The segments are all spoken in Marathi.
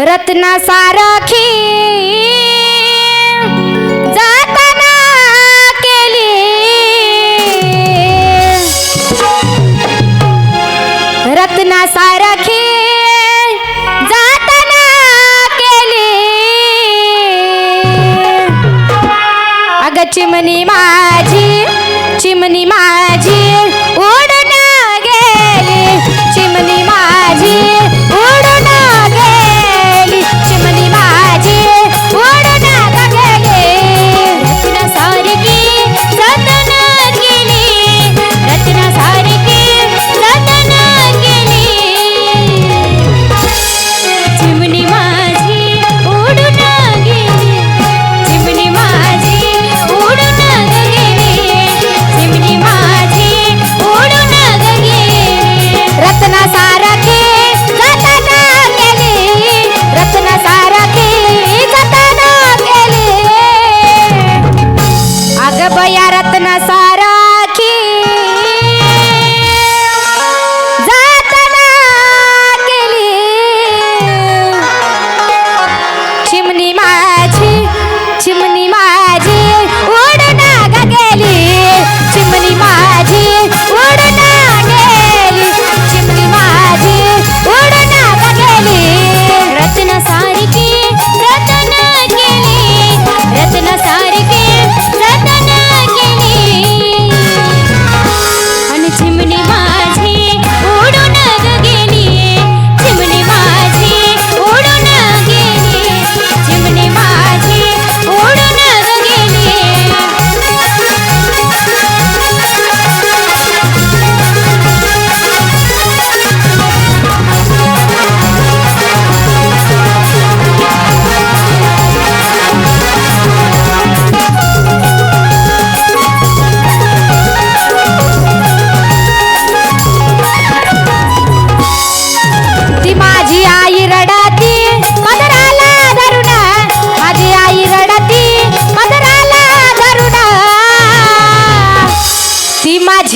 रत्ना सारखी जाताना केली. रत्ना जाताना केली. माझी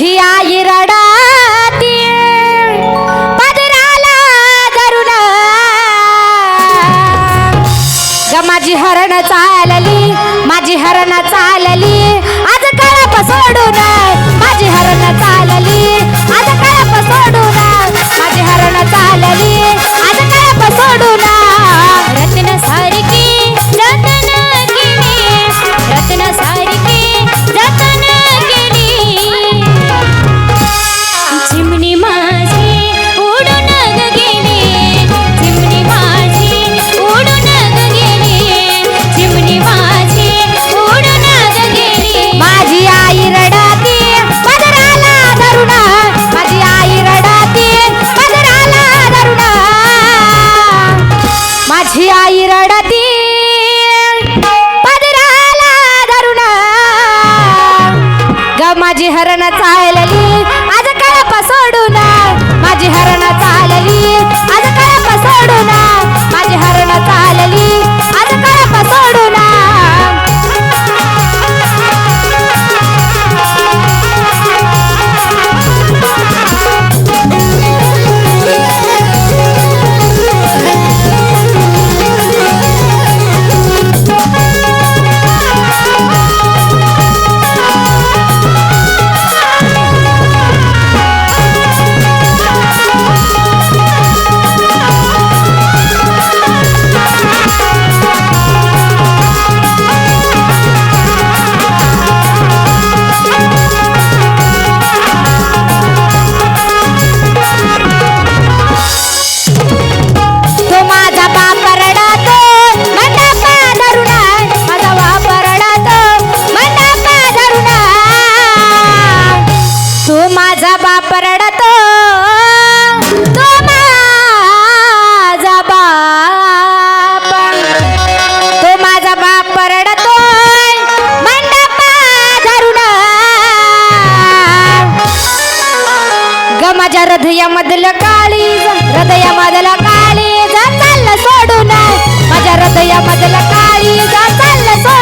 माझी आई रडती. पदराला धरून. ग माझी हरण चालली माझी हरण चालली. आज काळाप सोडून माझी हरण चालली. आज कळप सोडून. माझी हरण चालली. माझ्या हृदयामधलं काळी हृदयामधला काळी चाललं सोडून. माझ्या हृदयामधलं काळी चाललं सोडून.